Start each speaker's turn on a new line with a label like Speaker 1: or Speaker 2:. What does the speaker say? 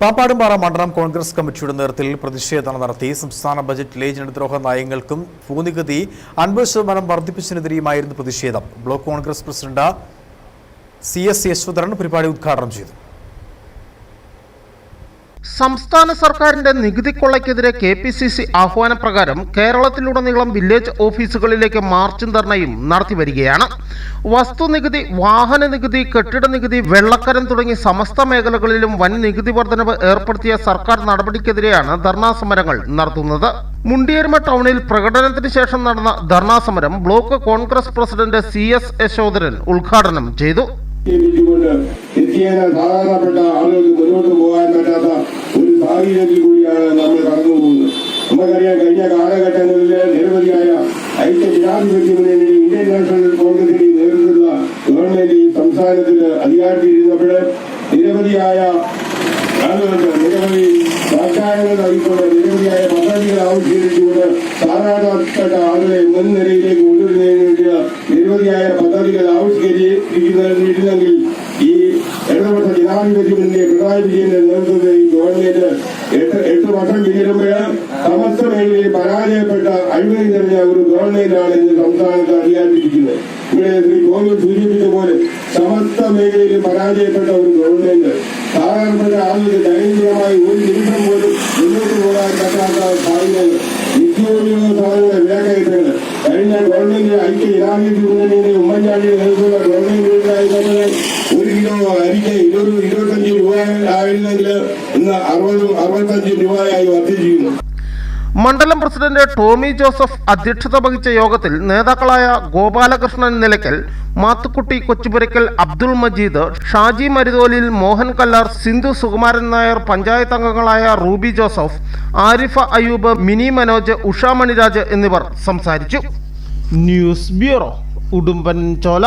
Speaker 1: പാപ്പാടുംപാറ മണ്ഡലം കോൺഗ്രസ് കമ്മിറ്റിയുടെ നേതൃത്വത്തിൽ പ്രതിഷേധം നടത്തി സംസ്ഥാന ബജറ്റിലെ ജനദ്രോഹ നയങ്ങൾക്കും ഭൂനികുതി അൻപത് ശതമാനം വർദ്ധിപ്പിച്ചതിനെതിരെയുമായിരുന്നു പ്രതിഷേധം. Block Congress president C S Yashodharan പരിപാടി ഉദ്ഘാടനം ചെയ്തു.
Speaker 2: സംസ്ഥാന സർക്കാരിന്റെ നികുതി കൊള്ളയ്ക്കെതിരെ കെ പി സി സി ആഹ്വാനപ്രകാരം കേരളത്തിലുടനീളം വില്ലേജ് ഓഫീസുകളിലേക്ക് മാർച്ചും ധർണയും നടത്തി വരികയാണ് വസ്തുനികുതി വാഹന നികുതി കെട്ടിട നികുതി വെള്ളക്കരം തുടങ്ങി സമസ്ത മേഖലകളിലും വൻ നികുതി വർധനവ് ഏർപ്പെടുത്തിയ സർക്കാർ നടപടിക്കെതിരെയാണ് ധർണാ സമരങ്ങൾ നടത്തുന്നത്. മുണ്ടിയേരുമ ടൗണിൽ പ്രകടനത്തിന് ശേഷം നടന്ന ധർണാ സമരം block Congress president C S Yashodharan ഉദ്ഘാടനം ചെയ്തു.
Speaker 3: സാധാരണപ്പെട്ട ആളുകൾക്ക് മുന്നോട്ട് പോകാൻ പറ്റാത്ത ഒരു സാഹചര്യത്തിൽ കൂടിയാണ് നമ്മൾ കടന്നു പോകുന്നത്. നമുക്കറിയാം കഴിഞ്ഞ കാലഘട്ടങ്ങളിൽ നിരവധിയായ ഐക്യ ജനാധിപത്യ മുന്നണി ഇന്ത്യൻ നാഷണൽ കോൺഗ്രസിന്റെ നേരിട്ടുള്ള ഗവൺമെന്റ് ഈ സംസ്ഥാനത്തിൽ അധികാരത്തിലിരുന്നപ്പോൾ നിരവധിയായ ആളുകൾക്ക് നിരവധി വാഗ്ദാനങ്ങൾ നൽകിക്കൊണ്ട് നിരവധിയായ പദ്ധതികൾ ആവിഷ്കരിച്ചുകൊണ്ട് സാധാരണപ്പെട്ട ആളുകളെ മുൻനിരയിലേക്ക് കൊണ്ടുവരുന്നതിന് വേണ്ടിയ നിരവധിയായ പദ്ധതികൾ ആവിഷ്കരിച്ചിരുന്നെങ്കിൽ ഈ ഇടതുപക്ഷ ജനാധിപത്യ മുന്നേ പിണറായി വിജയന്റെ നേതൃത്വത്തിൽ ഈ ഗവൺമെന്റ് എട്ട് എട്ട് വർഷം പിന്നിടുമ്പോൾ സമസ്ത മേഖലയിൽ പരാജയപ്പെട്ട അഴിമതി നിറഞ്ഞ ഒരു ഗവൺമെന്റാണ് ഇന്ന് സംസ്ഥാനത്ത് അധികാരിച്ചിരിക്കുന്നത് ഇവിടെ ശ്രീ ഗോവിന്ദ് സൂചിപ്പിച്ച പോലെ സമസ്ത മേഖലയിൽ പരാജയപ്പെട്ട ഒരു ഗവൺമെന്റ് സാധാരണപ്പെട്ട ആളുകൾക്ക് ദൈനംദിനമായി ഒരു നിമിഷം പോലും മുന്നോട്ട് പോകാൻ പറ്റാത്ത സാഹചര്യങ്ങൾ നിത്യോപയോഗ സാധനങ്ങളുടെ വിലക്കയറ്റങ്ങൾ. കഴിഞ്ഞ ഗവൺമെന്റ് ഐക്യ ജനാധിപത്യ മുന്നണിയുടെ ഉമ്മൻചാണ്ടിയുടെ നേതൃത്വത്തിലുള്ള ഗവൺമെന്റിനായി തന്നെ ഒരു കിലോ അരിക്ക് ഇരുപത് ഇരുപത്തഞ്ച് രൂപ ആയിരുന്നെങ്കിൽ ഇന്ന് അറുപതും അറുപത്തഞ്ച് രൂപയായി വർദ്ധിച്ചിരിക്കുന്നു
Speaker 2: മണ്ഡലം പ്രസിഡന്റ് ടോമി ജോസഫ് അധ്യക്ഷത വഹിച്ച യോഗത്തിൽ നേതാക്കളായ ഗോപാലകൃഷ്ണൻ നിലയ്ക്കൽ മാത്തുക്കുട്ടി കൊച്ചുപുരയ്ക്കൽ അബ്ദുൾ മജീദ് ഷാജി മരുതോലിൽ മോഹൻ കല്ലാർ സിന്ധു സുകുമാരൻ നായർ പഞ്ചായത്ത് അംഗങ്ങളായ റൂബി ജോസഫ് ആരിഫ അയൂബ് മിനി മനോജ് ഉഷ മണിരാജ് എന്നിവർ സംസാരിച്ചു. ന്യൂസ് ബ്യൂറോ ഉടുമ്പൻ ചോല